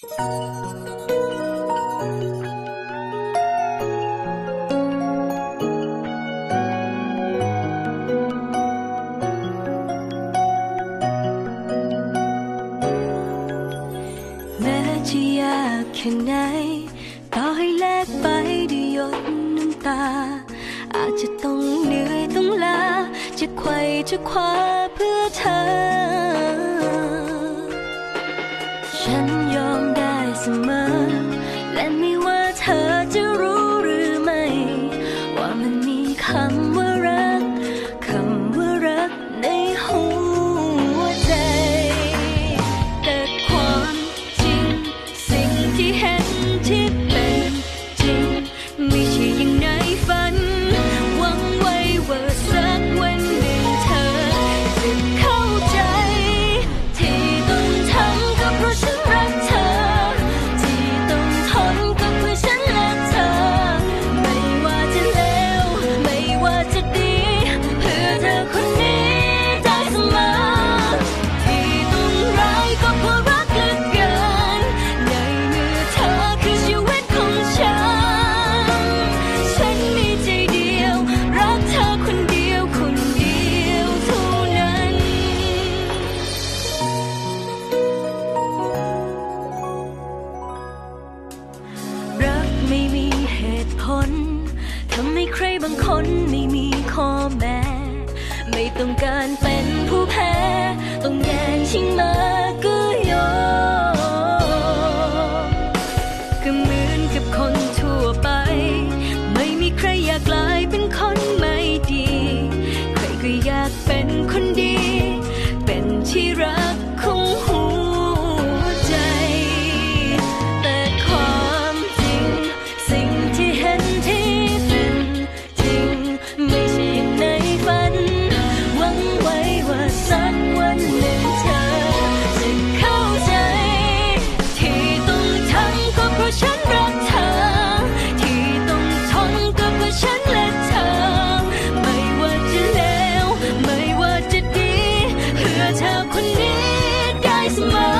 แม้จะยากแค่ไหนต่อให้แลกไปด้วยหยดน้ำตา อาจจะต้องเหนื่อยต้องลา จะไขว่จะคว้าเพื่อเธอ ฉันยอมได้เสมอ และไม่ว่าเธอจะ คนทำให้ใครบางคนไม่มีข้อแม้ ไม่ต้องการเป็นผู้แพ้ nice and.